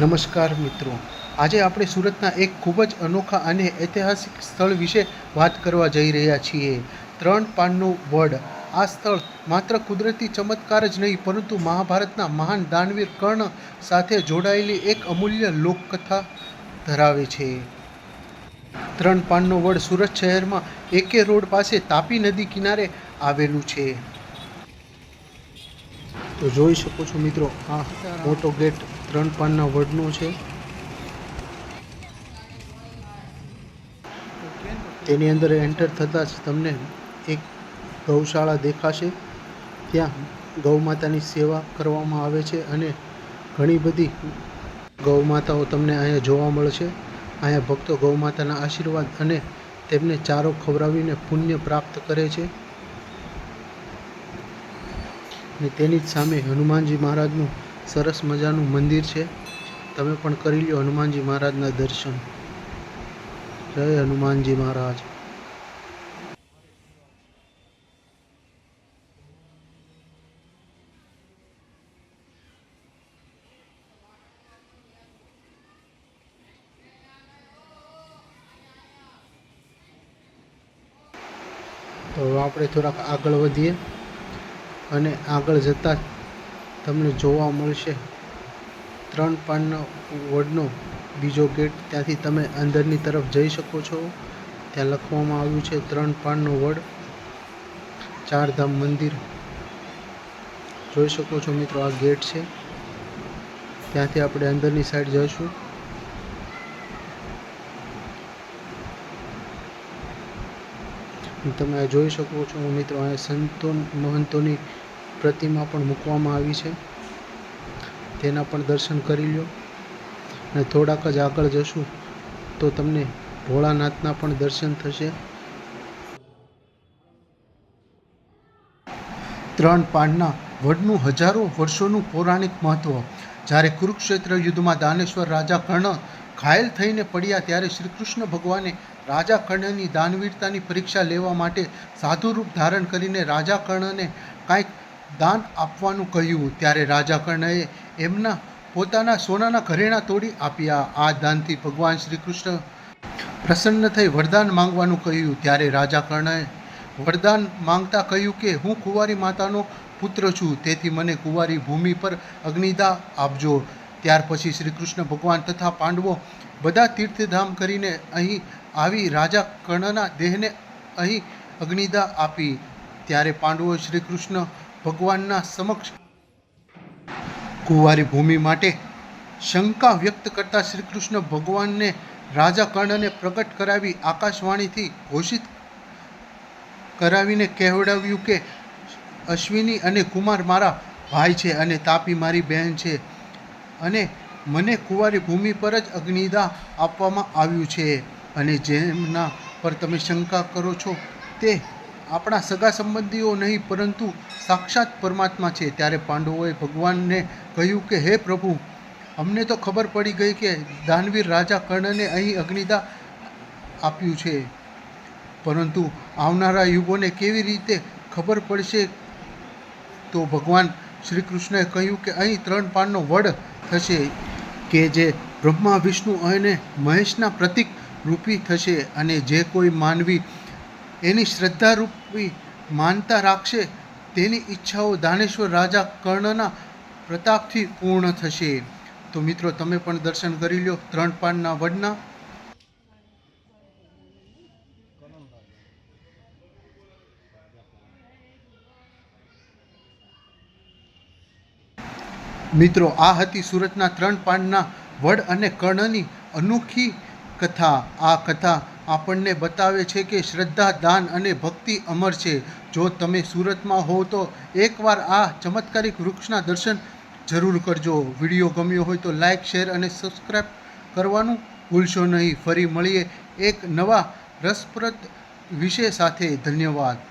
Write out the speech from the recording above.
નમસ્કાર મિત્રો. આજે આપણે સુરતના એક ખૂબ જ અનોખા અને ઐતિહાસિક સ્થળ વિશે વાત કરવા જઈ રહ્યા છીએ. ત્રણ પાનનું વડ. આ સ્થળ માત્ર કુદરતી ચમત્કાર જ નહીં, પરંતુ મહાભારતના મહાન દાનવીર કર્ણ સાથે જોડાયેલી એક અમૂલ્ય લોકકથા ધરાવે છે. ત્રણ પાનનો વડ સુરત શહેરમાં એકે રોડ પાસે તાપી નદી કિનારે આવેલું છે. તો જોઈ શકો છો મિત્રો, આ મોટો ગેટ ત્રણ પાનના વડનો છે. તેની અંદર એન્ટર થતાં જ તમને એક ગૌશાળા દેખાશે. ત્યાં ગૌ માતાની સેવા કરવામાં આવે છે અને ઘણી બધી ગૌ માતાઓ તમને અહીંયા જોવા મળશે. અહીંયા ભક્તો ગૌ માતાના આશીર્વાદ અને તેમને ચારો ખવડાવીને પુણ્ય પ્રાપ્ત કરે છે. ને તેની જ સામે હનુમાનજી મહારાજનું સરસ મજાનું મંદિર છે. તમે પણ કરી લ્યો હનુમાનજી મહારાજના દર્શન. જય હનુમાનજી મહારાજ. તો આપણે થોડાક આગળ વધીએ. અને આગળ જતાં તમને જોવા મળશે. ત્રણ પાનના વડનો બીજો ગેટ ત્યાંથી તમે અંદરની તરફ જઈ શકો છો. ત્યાં લખવામાં આવ્યું છે ત્રણ પાનનો વડ ચારધામ મંદિર. જોઈ શકો છો મિત્રો આ ગેટ છે. ત્યાંથી આપણે અંદરની સાઈડ જઈશું. તમે જોઈ શકો છો મિત્રો અહીંયા સંતો મહંતોની પ્રતિમા પણ મૂકવામાં આવી છે. તેના પણ દર્શન કરી લો અને થોડાક જ આગળ જશું તો તમને ભોળાનાથના પણ દર્શન થશે. ત્રણ પાનના વડનું હજારો વર્ષોનું પૌરાણિક મહત્વ. જ્યારે કુરુક્ષેત્ર યુદ્ધમાં દાનેશ્વર રાજા કર્ણ ઘાયલ થઈને પડ્યા ત્યારે શ્રી કૃષ્ણ ભગવાને રાજા કર્ણની દાનવીરતાની પરીક્ષા લેવા માટે સાધુ રૂપ ધારણ કરીને રાજા કર્ણને કાંઈક દાન આપવાનું કહ્યું, ત્યારે રાજા કર્ણએ એમના પોતાના સોનાના ઘરેણાં તોડી આપ્યા. આ દાનથી ભગવાન શ્રી કૃષ્ણ પ્રસન્ન થઈ વરદાન માંગવાનું કહ્યું. ત્યારે રાજા કર્ણએ વરદાન માંગતા કહ્યું કે, હું કુંવારી માતાનો પુત્ર છું, તેથી મને કુંવારી ભૂમિ પર અગ્નિદા આપજો. ત્યાર પછી શ્રી કૃષ્ણ ભગવાન તથા પાંડવો બધા તીર્થધામ કરીને અહીં આવી રાજા કર્ણના દેહને અહીં અગ્નિદા આપી. ત્યારે પાંડવો શ્રી કૃષ્ણ ભગવાનના સમક્ષ કુંવારી ભૂમિ માટે શંકા વ્યક્ત કરતા શ્રી કૃષ્ણ ભગવાનને રાજા કર્ણને પ્રગટ કરાવી આકાશવાણીથી ઘોષિત કરાવીને કહેવડાવ્યું કે, અશ્વિની અને કુમાર મારા ભાઈ છે અને તાપી મારી બહેન છે અને મને કુંવારી ભૂમિ પર જ અગ્નિદા આપવામાં આવ્યું છે અને જેમના પર તમે શંકા કરો છો તે આપણા સગા સંબંધીઓ નહીં, પરંતુ સાક્ષાત પરમાત્મા છે. ત્યારે પાંડવોએ ભગવાનને કહ્યું કે, હે પ્રભુ, અમને તો ખબર પડી ગઈ કે દાનવીર રાજા કર્ણને અહીં અગ્નિદા આપ્યું છે. પરંતુ આવનારા યુગોને કેવી રીતે ખબર પડશે? તો ભગવાન શ્રી કૃષ્ણએ કહ્યું કે, અહીં ત્રણ પાનનો વડ થશે કે જે બ્રહ્મા, વિષ્ણુ અને મહેશના પ્રતિક રૂપી થશે અને જે કોઈ માનવી એની શ્રદ્ધારૂપી માનતા રાખશે, તેની ઈચ્છાઓ દાનેશ્વર રાજા કર્ણના પ્રતાપથી પૂર્ણ થશે. તો મિત્રો, તમે પણ દર્શન કરી લો ત્રણ પાનના વડના. મિત્રો, આ હતી સુરતના ત્રણ પાનના વડ અને કર્ણની અનોખી કથા. આ કથા આપણને બતાવે છે કે શ્રદ્ધા, દાન અને ભક્તિ અમર છે. જો તમે સુરતમાં હો તો એકવાર આ ચમત્કારિક વૃક્ષના દર્શન જરૂર કરજો. વીડિયો ગમ્યો હોય તો લાઇક શેર અને સબસ્ક્રાઈબ કરવાનું ભૂલશો નહીં. ફરી મળીએ એક નવા રસપ્રદ વિષય સાથે. ધન્યવાદ.